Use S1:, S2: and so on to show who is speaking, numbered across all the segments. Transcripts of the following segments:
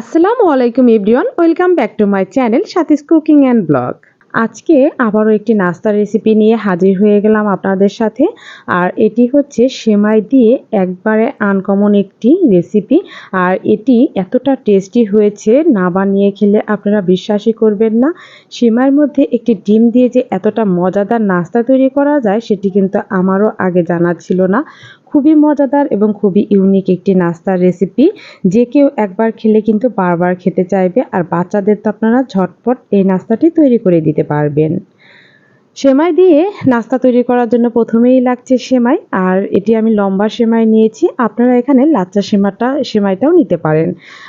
S1: আসসালামু আলাইকুম everyone, welcome back to my channel Sathi's cooking and blog. আজকে আবারও একটি নাস্তার রেসিপি নিয়ে হাজির হয়ে গেলাম আপনাদের সাথে, আর এটি হচ্ছে সেমাই দিয়ে একবারে আনকমন একটি রেসিপি, আর এটি এতটা টেস্টি হয়েছে, না বানিয়ে খেলে আপনারা বিশ্বাসই করবেন না। সেমাইয়ের মধ্যে একটি ডিম দিয়ে যে এতটা মজাদার নাস্তা তৈরি করা যায়, সেটি কিন্তু আমারও আগে জানা ছিল না। খুবই মজাদার এবং খুবই ইউনিক একটি নাস্তার রেসিপি যে কেউ একবার খেলে কিন্তু বারবার খেতে চাইবে, আর বাচ্চাদের তো আপনারা ঝটপট এই নাস্তাটি তৈরি করে দিতে পারবেন। সেমাই দিয়ে নাস্তা তৈরি করার জন্য প্রথমেই লাগছে সেমাই, আর এটি আমি লম্বা সেমাই নিয়েছি। আপনারা এখানে লাচ্চা সেমাটা, সেমাইটাও নিতে পারেন।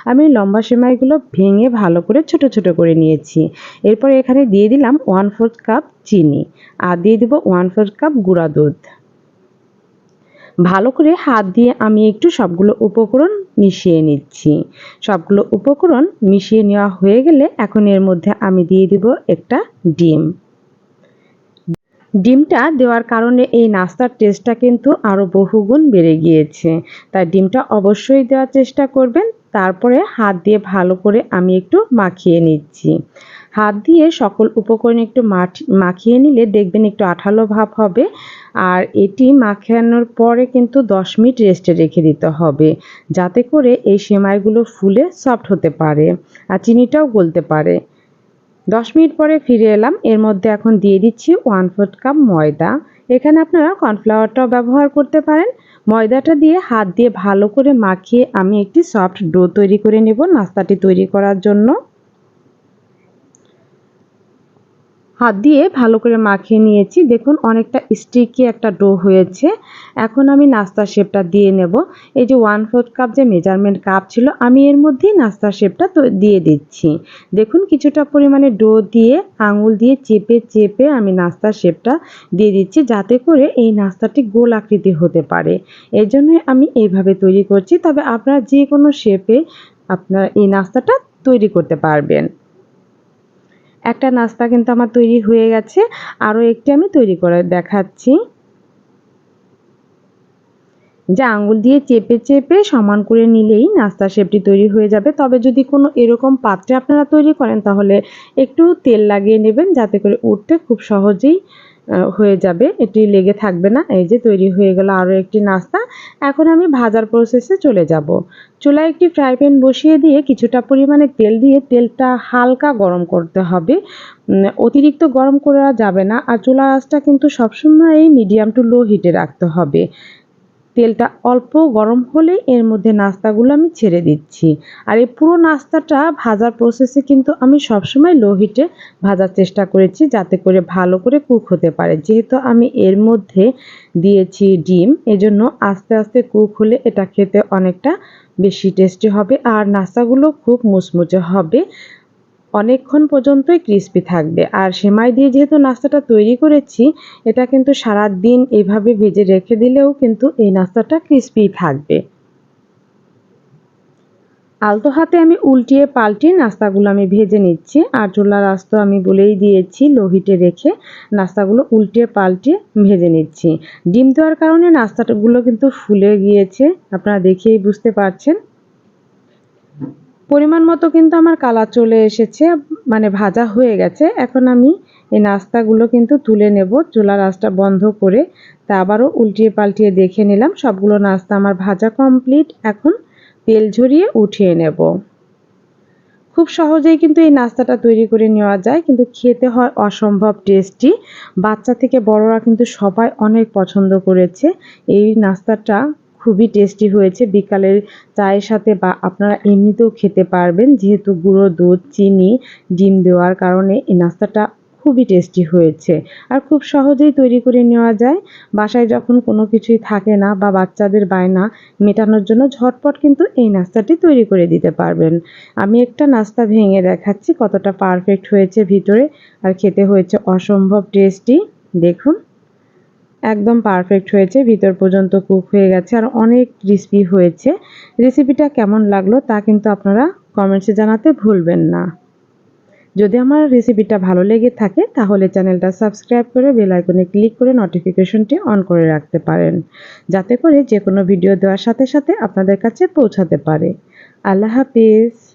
S1: আমি লম্বা সেমাইগুলো ভেঙে ভালো করে ছোট ছোট করে নিয়েছি। এরপর এখানে দিয়ে দিলাম ওয়ান ফোর্থ কাপ চিনি, আর দিয়ে দেবো ওয়ান ফোর্থ কাপ গুঁড়া দুধ। ভালো করে হাত দিয়ে আমি একটু সবগুলো উপকরণ মিশিয়ে নিচ্ছি। সবগুলো উপকরণ মিশিয়ে নেওয়া হয়ে গেলে এখন এর মধ্যে আমি দিয়ে দিব একটা ডিম। ডিমটা দেওয়ার কারণে এই নাস্তার টেস্টটা কিন্তু আরও বহুগুণ বেড়ে গিয়েছে। তাই ডিমটা অবশ্যই দেওয়ার চেষ্টা করবেন। তারপরে হাত দিয়ে ভালো করে আমি একটু মাখিয়ে নিচ্ছি। হাত দিয়ে সকল উপকরণ একটু মাখিয়ে নিলে দেখবেন একটু আঠালো ভাব হবে। আর এটি মাখানোর পরে কিন্তু দশ মিনিট রেস্টে রেখে দিতে হবে। যাতে করে এই সেমাইগুলো ফুলে সফট হতে পারে আর চিনিটাও গলতে পারে। দশ মিনিট পরে ফিরে এলাম। এর মধ্যে এখন দিয়ে দিচ্ছি ওয়ান ফোর্থ কাপ ময়দা। এখানে আপনারা কর্নফ্লাওয়ারটাও ব্যবহার করতে পারেন। ময়দাটা দিয়ে হাত দিয়ে ভালো করে মাখিয়ে আমি একটি সফট ডো তৈরি করে নেব নাস্তাটি তৈরি করার জন্য। হাত দিয়ে ভালো করে মাখিয়ে নিয়েছি। দেখুন, অনেকটা স্টিকি একটা ডো হয়েছে। এখন আমি নাস্তার শেপটা দিয়ে নেব। এই যে ওয়ান ফোর্থ কাপ যে মেজারমেন্ট কাপ ছিল, আমি এর মধ্যেই নাস্তার শেপটা তো দিয়ে দিচ্ছি। দেখুন, কিছুটা পরিমাণে ডো দিয়ে, আঙুল দিয়ে চেপে চেপে আমি নাস্তার শেপটা দিয়ে দিচ্ছি যাতে করে এই নাস্তাটি গোল আকৃতি হতে পারে। এই জন্যই আমি এইভাবে তৈরি করছি। তবে আপনারা যে কোনো শেপে আপনার এই নাস্তাটা তৈরি করতে পারবেন। একটা নাস্তা কিন্তু আমার তৈরি হয়ে গেছে। আরও একটি আমি তৈরি করে দেখাচ্ছি। যা আঙুল দিয়ে চেপে চেপে সমান করে নিলেই নাস্তা শেপটি তৈরি হয়ে যাবে। তবে যদি কোনো এরকম পাত্রে আপনারা তৈরি করেন, তাহলে একটু তেল লাগিয়ে নেবেন, যাতে করে উঠতে খুব সহজেই হয়ে যাবে। এটি লেগে থাকবে না। এই যে তৈরি হয়ে গেল আরও একটি নাস্তা। এখন আমি ভাজার প্রসেসে চলে যাব। চুলায় একটি ফ্রাই প্যান বসিয়ে দিয়ে কিছুটা পরিমাণে তেল দিয়ে তেলটা হালকা গরম করতে হবে। অতিরিক্ত গরম করা যাবে না। আর চুলা আঁচটা কিন্তু সবসময় মিডিয়াম টু লো হিটে রাখতে হবে। তেলটা অল্প গরম হলেই এর মধ্যে নাস্তাগুলো আমি ছেড়ে দিচ্ছি। আর এই পুরো নাস্তাটা ভাজার প্রসেসে কিন্তু আমি সবসময় লো হিটে ভাজার চেষ্টা করেছি যাতে করে ভালো করে কুক হতে পারে। যেহেতু আমি এর মধ্যে দিয়েছি ডিম, এজন্য আস্তে আস্তে কুক হলে এটা খেতে অনেকটা বেশি টেস্টি হবে আর নাস্তাগুলো খুব মুচমুচে হবে। অনেকক্ষণ পর্যন্তই ক্রিস্পি থাকবে। আর সেমাই দিয়ে যেহেতু নাস্তাটা তৈরি করেছি, এটা কিন্তু সারা দিন এভাবে ভেজে রেখে দিলেও কিন্তু এই নাস্তাটা ক্রিস্পি থাকবে। আলতো হাতে আমি উল্টিয়ে পাল্টিয়ে নাস্তাগুলো আমি ভেজে নিচ্ছি। আর চুলার আস্ত আমি বলেই দিয়েছি লোহিটে রেখে নাস্তাগুলো উল্টিয়ে পাল্টিয়ে ভেজে নিচ্ছি। ডিম দেওয়ার কারণে নাস্তাগুলো কিন্তু ফুলে গিয়েছে, আপনারা দেখেই বুঝতে পারছেন। পরিমাণ মতো কিন্তু আমার কালার চলে এসেছে মানে ভাজা হয়ে গেছে। এখন আমি এই নাস্তাগুলো কিন্তু তুলে নেব, চুলার আঁচটা বন্ধ করে। তা আবারও উল্টিয়ে পাল্টিয়ে দেখে নিলাম, সবগুলো নাস্তা আমার ভাজা কমপ্লিট। এখন তেল ঝরিয়ে উঠিয়ে নেব। খুব সহজেই কিন্তু এই নাস্তাটা তৈরি করে নেওয়া যায়, কিন্তু খেতে হয় অসম্ভব টেস্টি বাচ্চা থেকে বড়রা কিন্তু সবাই অনেক পছন্দ করেছে। এই নাস্তাটা খুবই টেস্টি হয়েছে। বিকালের চায়ের সাথে বা আপনারা এমনিতেও খেতে পারবেন, যেহেতু গুঁড়ো দুধ, চিনি, ডিম দেওয়ার কারণে এই নাস্তাটা খুবই টেস্টি হয়েছে। আর খুব সহজেই তৈরি করে নেওয়া যায়। বাসায় যখন কোনো কিছুই থাকে না বা বাচ্চাদের বায়না মেটানোর জন্য ঝটপট কিন্তু এই নাস্তাটি তৈরি করে দিতে পারবেন। আমি একটা নাস্তা ভেঙে দেখাচ্ছি কতটা পারফেক্ট হয়েছে ভিতরে। আর খেতে হয়েছে অসম্ভব টেস্টি দেখুন। একদম পারফেক্ট হয়েছে, ভিতর পর্যন্ত কুক হয়ে গেছে আর অনেক ক্রিস্পি হয়েছে। রেসিপিটা কেমন লাগল তা কিন্তু আপনারা কমেন্টসে জানাতে ভুলবেন না। যদি আমার রেসিপিটা ভালো লেগে থাকে, তাহলে চ্যানেলটা সাবস্ক্রাইব করে বেল আইকনে ক্লিক করে নোটিফিকেশনটি অন করে রাখতে পারেন। যাতে করে যে কোনো ভিডিও দেওয়ার সাথে সাথে আপনাদের কাছে পৌঁছাতে পারে। আল্লাহ হাফিজ।